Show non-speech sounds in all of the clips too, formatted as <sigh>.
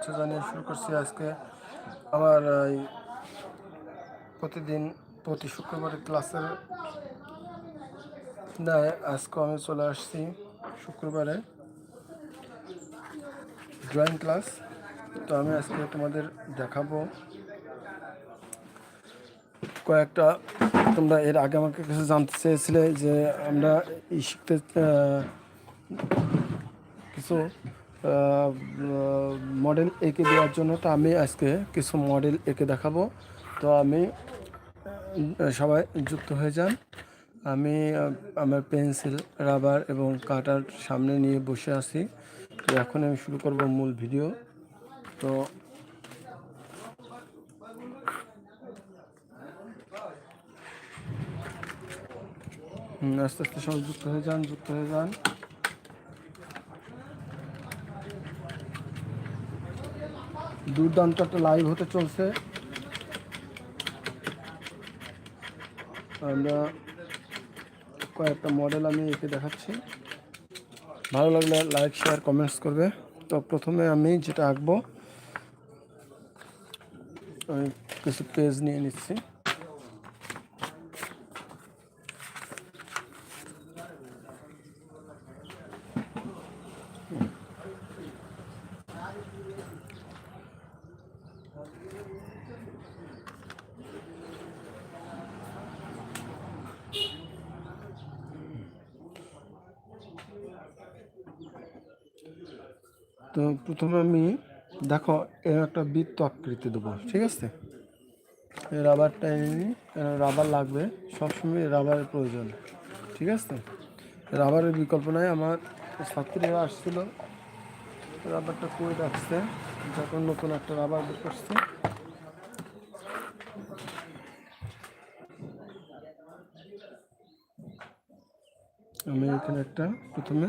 শুভেচ্ছা জানিয়ে শুরু করছি আজকে আমার প্রতিদিন প্রতি শুক্রবারে ক্লাসের দেয় আজকে আমি চলে আসছি শুক্রবারে ড্রয়িং ক্লাস তো আমি আজকে তোমাদের দেখাবো কয়েকটা, তোমরা এর আগে আমাকে কিছু জানতে চেয়েছিলে যে আমরা এই শিখতে কিছু মডেল এঁকে দেওয়ার জন্য তো আমি আজকে কিছু মডেল এঁকে দেখাবো। তো আমি সবাই যুক্ত হয়ে যান। আমি আমার পেন্সিল, রাবার এবং কাটার সামনে নিয়ে বসে আছি। তো এখন আমি শুরু করব মূল ভিডিও। তো আস্তে আস্তে সবাই যুক্ত হয়ে যান, যুক্ত হয়ে যান। দুর্দান্ত একটা লাইভ হতে চলছে। আমরা কয়েকটা মডেল আমি এঁকে দেখাচ্ছি। ভালো লাগলে লাইক শেয়ার কমেন্টস করবে। তো প্রথমে আমি যেটা আঁকবো, আমি কিছু পেজ নিয়ে নিচ্ছি তো প্রথমে আমি, দেখো, এর একটা বৃত্ত আকৃতি দেবো, ঠিক আছে? এই রাবারটা এনে রাবার লাগবে, সবসময় রাবারের প্রয়োজন, ঠিক আছে? রাবারের বিকল্প নাই আমার ছাত্রীরা আসছিল, রাবারটা করে রাখছে? যখন নতুন একটা রাবার বের করছে। আমি এখানে একটা প্রথমে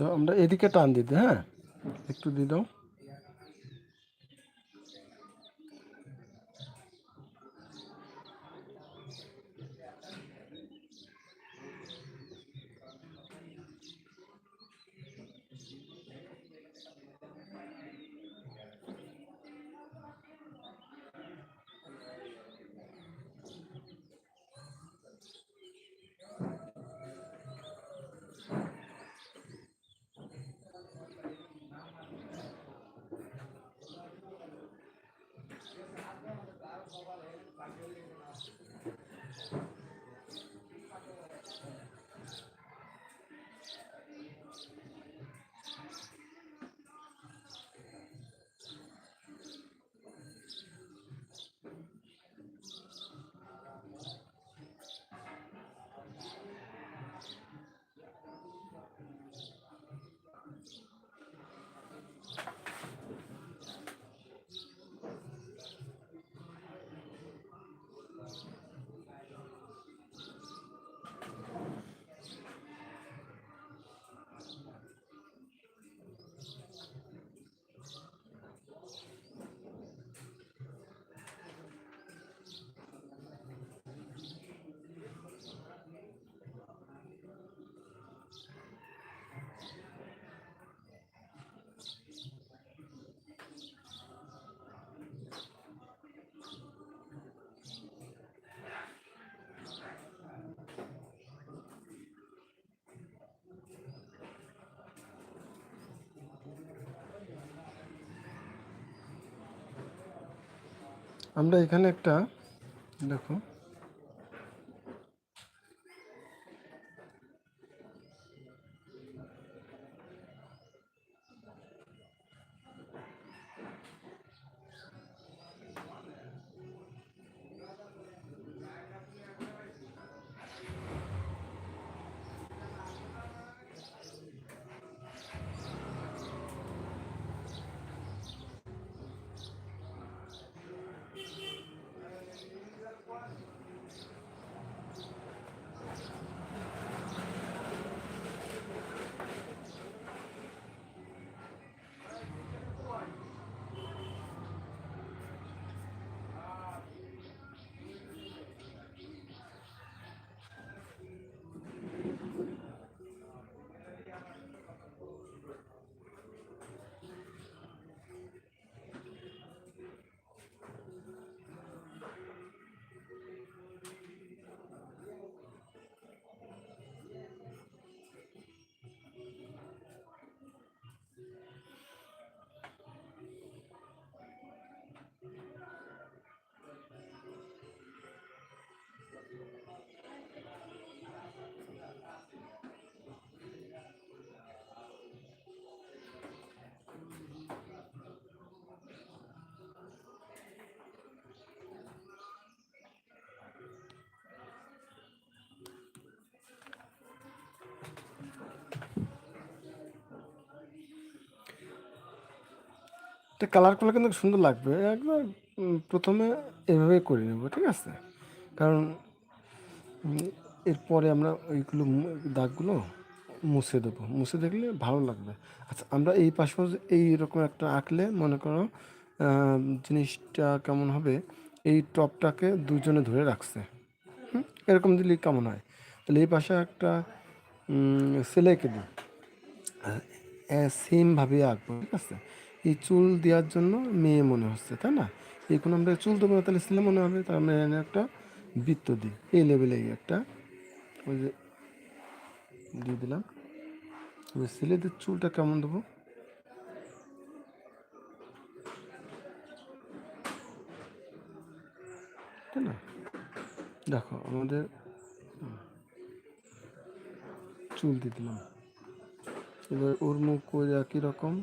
তো আমরা এদিকে টান দিতে হ্যাঁ একটু দিয়ে দাও আমরা এখানে একটা দেখো এটা কালার করলে কিন্তু সুন্দর লাগবে। একবার প্রথমে এভাবে করে নেব, ঠিক আছে? কারণ এরপরে আমরা ওইগুলো দাগগুলো মুছে দেবো। মুছে দেখলে ভালো লাগবে। আচ্ছা আমরা এই পাশেও যে এইরকম একটা আঁকলে, মনে করো জিনিসটা কেমন হবে? এই টপটাকে দুজনে ধরে রাখছে। এরকম দিলে কেমন হয়? তাহলে এই পাশে একটা ছেলে এঁকে দিই। সেমভাবে আঁকবো, ঠিক আছে? এই চুল দেওয়ার জন্য মেয়ে মনে হচ্ছে, তাই না? এই কোনো আমরা চুল দেবো না, তাহলে ছেলে মনে হবে তার এখানে একটা বৃত্ত দিই। এই লেভেলে একটা, ওই যে দিয়ে দিলাম। এবার ছেলেদের চুলটা কেমন দেবো? তাই না? দেখো, আমাদের চুল দিয়ে দিলাম। এবার ওর মুখ ওই একই রকম।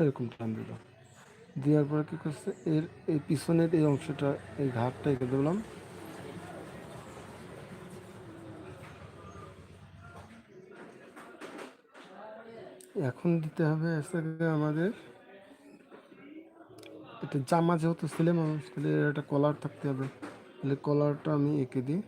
এরকম টান দিল। দেওয়ার পরে কী করছে? এর, এই পিছনের এই অংশটা, এই ঘাটটা এঁকে দিলাম। এখন দিতে হবে আমাদের, এটা জামা যেহেতু ছেলে মানুষ, তাহলে একটা কলার থাকতে হবে। তাহলে কলারটা আমি এঁকে দিই।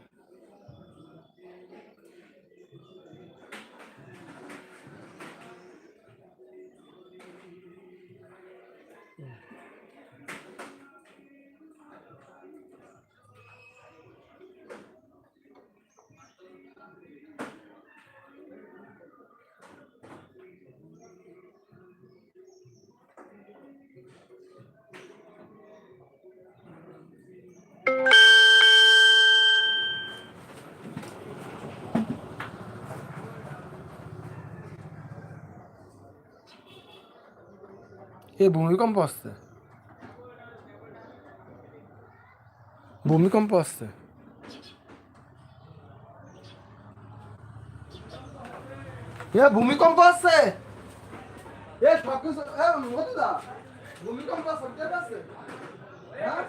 এ, ভূমিকম্প আসছে। ভূমিকম্প আসছে। এ, ভূমিকম্প আসছে। এ, সবকিছু ভূমিকম্প আসছে আছে? হ্যাঁ?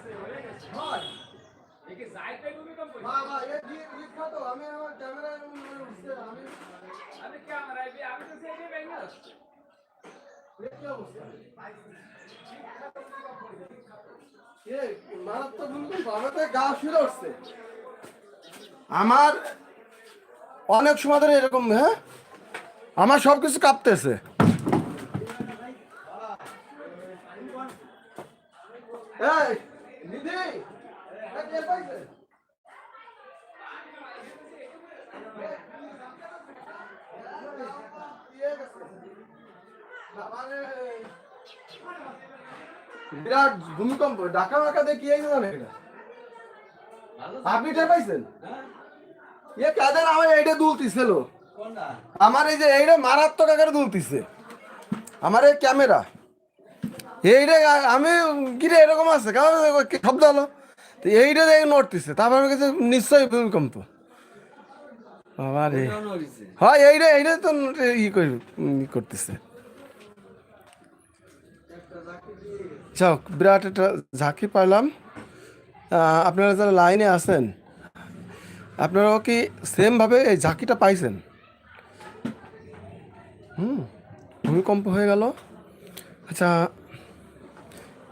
আমি ক্যামেরায় আমি তো উঠছে। আমার অনেক সময় ধরে এরকম হ্যাঁ? আমার সব কিছু কাঁপতেছে। এই, দিদি, এটা কে পাইছে? বিরাট ভূমিকম্প ঢাকা মাকা দিয়ে কি হয়েছে আপনি টের পাইছেন? এ কাদের আমার এইটা দুলতিছিল আমার এই যে এইটা মারাত্মক আকারে দুলতিছে। আমার এই ক্যামেরা। এইটা আমি কিরে এরকম আছে? কারণ শব্দ হলো। তো এইটা দেখে নড়তেছে। তারপর আমি কাছে নিশ্চয়ই ভূমিকম্প। বাবা রে হয় এইটা এইটা তো ই করতেছে। যাক, বিরাট একটা ঝাঁকি পাইলাম। আপনারা যারা লাইনে আছেন, আপনারাও কি সেমভাবে এই ঝাঁকিটা পাইছেন? হুম, ভূমিকম্প হয়ে গেল। আচ্ছা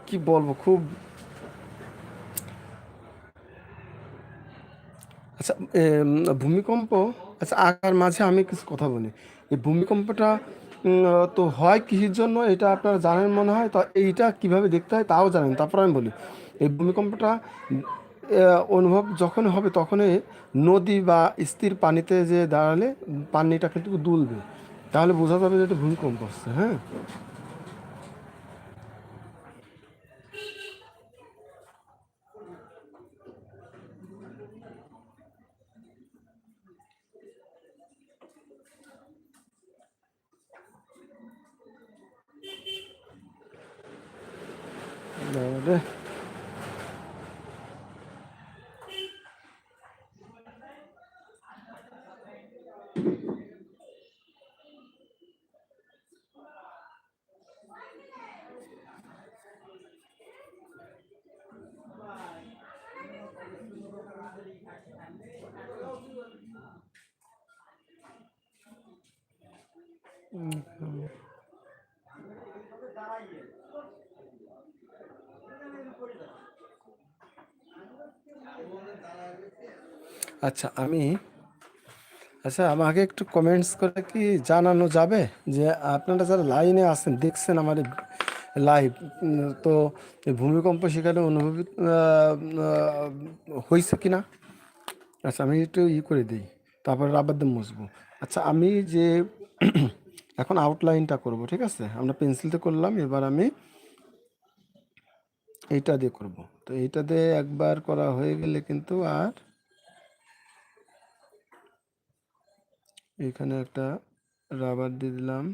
কি বলব, খুব আচ্ছা ভূমিকম্প আচ্ছা আকার মাঝে আমি কিছু কথা বলি। এই ভূমিকম্পটা তো হয় কৃষির জন্য, এটা আপনারা জানেন মনে হয়, তো এইটা কীভাবে দেখতে হয় তাও জানেন। তারপর আমি বলি, এই ভূমিকম্পটা অনুভব যখন হবে তখনই নদী বা স্থির পানিতে যে দাঁড়ালে পানিটা কিন্তু দুলবে। তাহলে বোঝা যাবে যে এটা ভূমিকম্প হচ্ছে হ্যাঁ? তাহলে আচ্ছা আমি আচ্ছা আমাকে একটু কমেন্টস করে কি জানানো যাবে? যে আপনারা যারা লাইনে আছেন, দেখছেন আমার লাইভ তো ভূমিকম্প সেখানে অনুভূতি হয়েছে কি না আচ্ছা আমি একটু ই করে দিই, তারপরে রাবার দিয়ে মুছবো। আচ্ছা আমি যে <clears throat> এখন আউটলাইনটা করব, ঠিক আছে? আমরা পেন্সিলতে করলাম, এবার আমি এইটা দিয়ে করব। তো এইটা দিয়ে একবার করা হয়ে গেলে কিন্তু আর এখানে একটা রাবার দিয়ে দিলাম।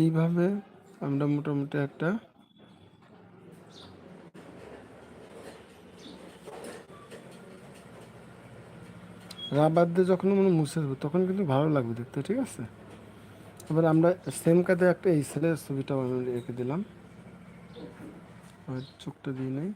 এইভাবে আমরা মোটামুটি একটা রাবার দিয়ে যখন মনে মুছে দেবো, তখন কিন্তু ভালো লাগবে দেখতে, ঠিক আছে? এবার আমরা সেম কাজে একটা এই ছেলের ছবিটা আমি রেখে দিলাম। আর চোখটা দিয়ে নেই।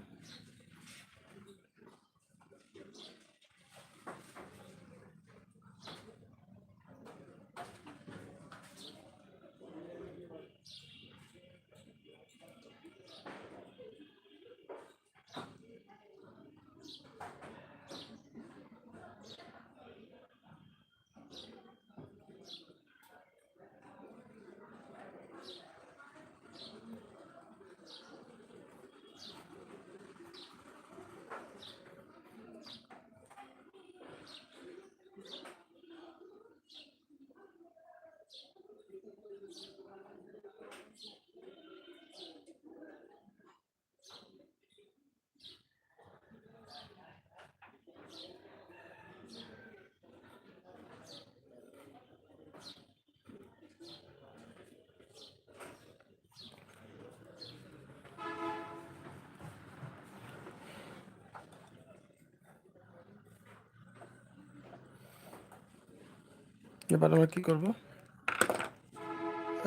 এবার আমরা কী করব?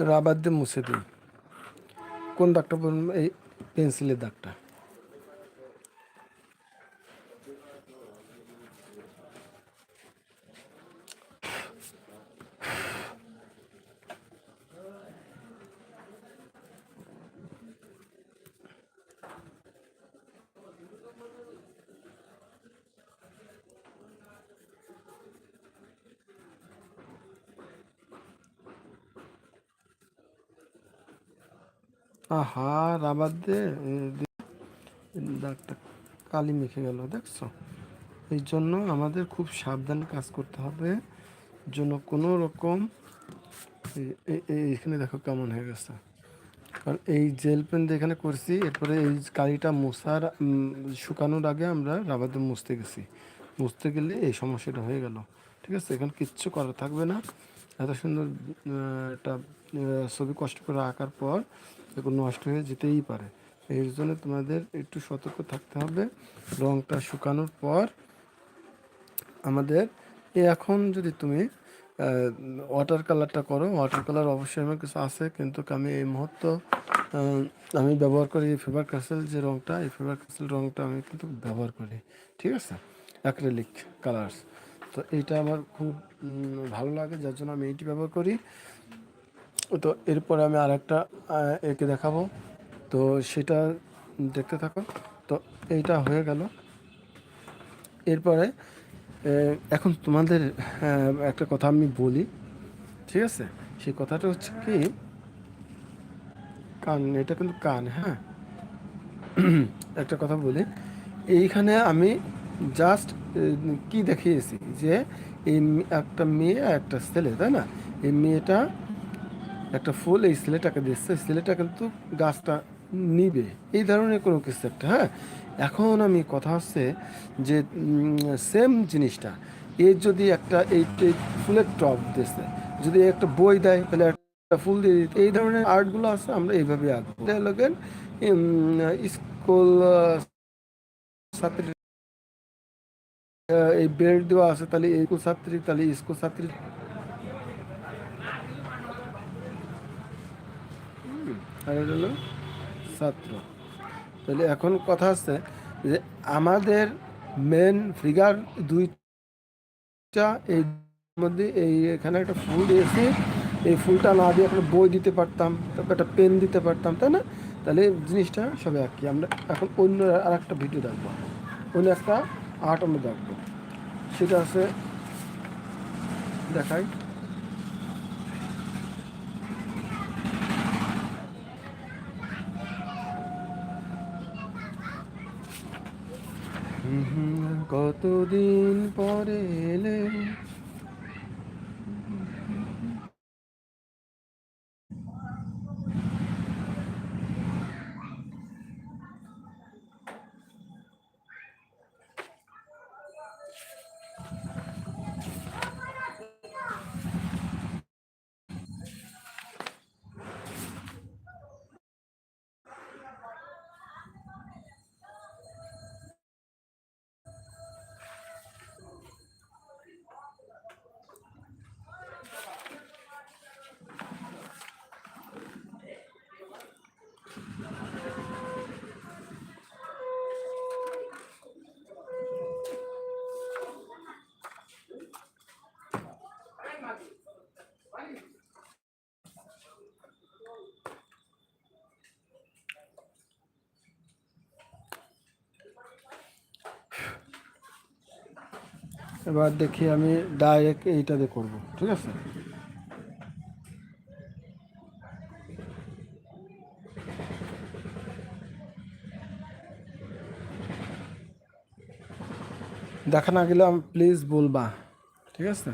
রাবার দিয়ে মুছে দিই। কোন দাগটা বলুন এই পেন্সিলের দাগটা। আহা রাবার দিয়ে দাগটা কালি মেখে গেল, দেখছ? এই জন্য আমাদের খুব সাবধান কাজ করতে হবে জন্য কোনো রকম এই- এই- এই- এইখানে দেখো কেমন হয়ে গেছে। কারণ এই জেল পেন দিয়ে এখানে করছি, এরপরে এই কালিটা মোছার শুকানোর আগে আমরা রাবার দিয়ে মুছতে গেছি। মুছতে গেলে এই সমস্যাটা হয়ে গেল। ঠিক আছে? এখানে কিচ্ছু করা থাকবে না। এত সুন্দর একটা ছবি কষ্ট করে আঁকার পর এগুলো নষ্ট হয়ে যেতেই পারে। এই জন্য তোমাদের একটু সতর্ক থাকতে হবে। রংটা শুকানোর পর আমাদের এখন যদি তুমি ওয়াটার কালারটা করো ওয়াটার কালার অবশ্যই আমার কিছু আছে, কিন্তু আমি এই মুহূর্ত আমি ব্যবহার করি এই ফেভার ক্যাসেল যে রংটা, এই ফেভার ক্যাসেল রংটা আমি কিন্তু ব্যবহার করি। ঠিক আছে? অ্যাক্রেলিক কালার্স তো এইটা আমার খুব ভালো লাগে, যার জন্য আমি এইটি ব্যবহার করি। তো এরপরে আমি আর একটা একে দেখাবো। তো সেটা দেখতে থাকো। তো এইটা হয়ে গেল। এরপরে এখন তোমাদের একটা কথা আমি বলি, ঠিক আছে? সেই কথাটা হচ্ছে কি, কান, এটা কিন্তু কান হ্যাঁ? <clears throat> একটা কথা বলি। এইখানে আমি জাস্ট কি দেখিয়েছি? যে এই একটা মেয়ে একটা ছেলে, তাই না? এই মেয়েটা একটা ফুল এই ছেলেটাকে দিচ্ছে ছেলেটা কিন্তু গাছটা নিবে। এই ধরনের কোনো কিছু একটা হ্যাঁ? এখন আমি কথা হচ্ছে যে সেম জিনিসটা। এর যদি একটা এই ফুলের টপ দিচ্ছে যদি একটা বই দেয়, তাহলে একটা ফুল দিয়ে দিতে। এই ধরনের আর্টগুলো আছে, আমরা এইভাবে আঁকবো। স্কুল, ছাত্রী এই বেল্ট দেওয়া আছে, তাহলে স্কুল ছাত্রী, তাহলে স্কুল ছাত্রী আর হলো ছাত্র। তাহলে এখন কথা আছে যে আমাদের মেন ফিগার দুইটা এই মধ্যে এই এখানে একটা ফুল এসে এই ফুলটা না দিয়ে একটা বই দিতে পারতাম তারপর একটা পেন দিতে পারতাম, তাই না? তাহলে জিনিসটা সবে আর কি আমরা এখন অন্য আর একটা ভিডিও দেখব। অন্য একটা আর্ট আমরা দেখব। সেটা আছে দেখাই হুম হুম, কতদিন পরে এলে এবার দেখি আমি ডাইরেক্ট এইটাতে করব, ঠিক আছে? দেখা না গেলে প্লিজ বলবা, ঠিক আছে?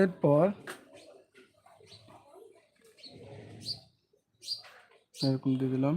এরপর এরকম দিয়ে দিলাম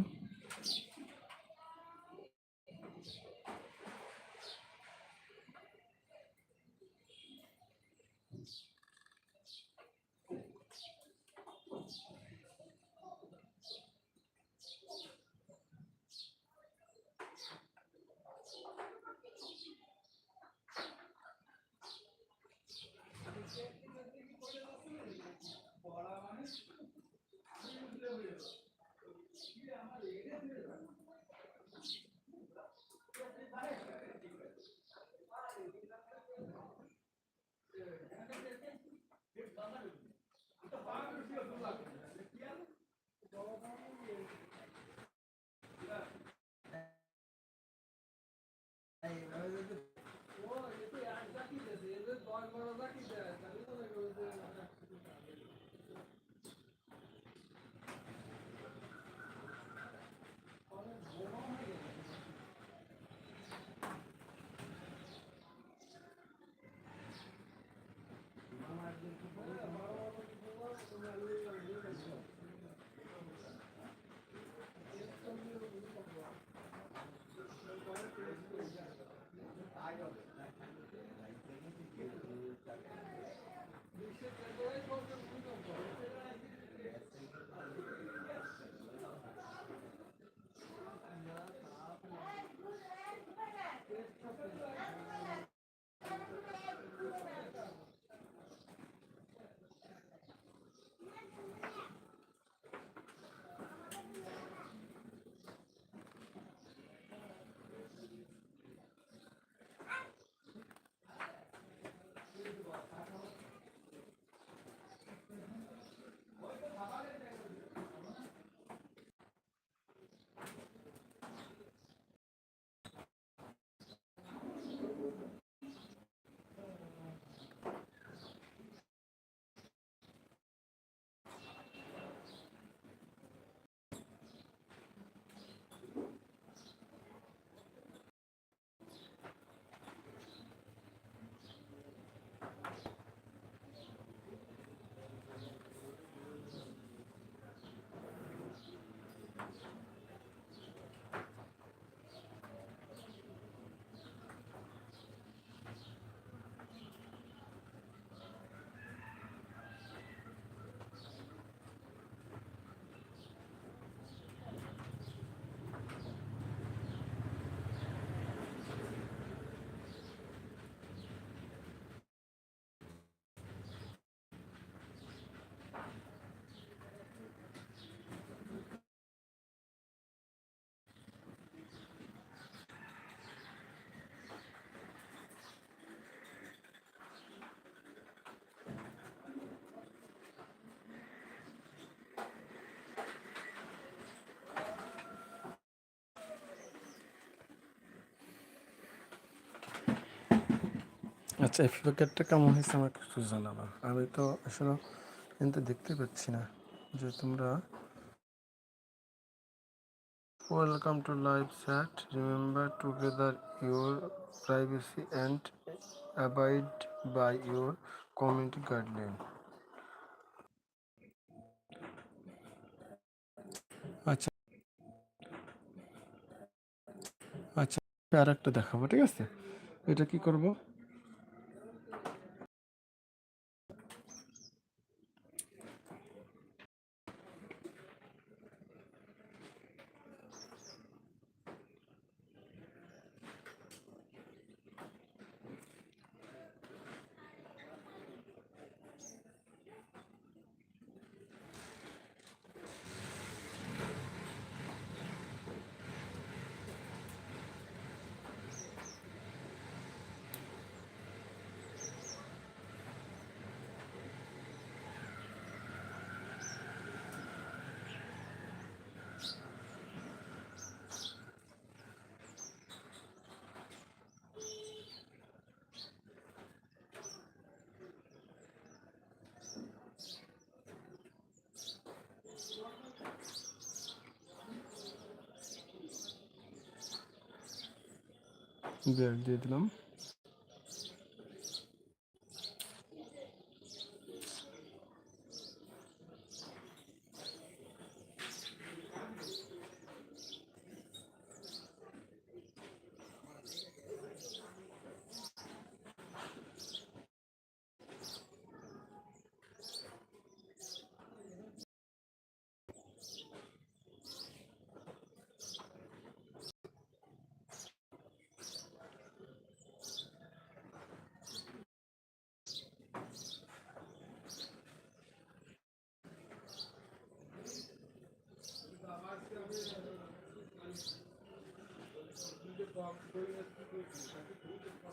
আচ্ছা এই কেমন হয়েছে আমাকে একটু জানাবা। আমি তো আসলে কিন্তু দেখতে পাচ্ছি না যে তোমরা welcome to live chat remember together your privacy and abide by your community guideline আচ্ছা। আচ্ছা আর একটা দেখাবো, ঠিক আছে? এটা কি করব? ব্যাগ দিয়ে দিলাম Стоимость такой площадки будет на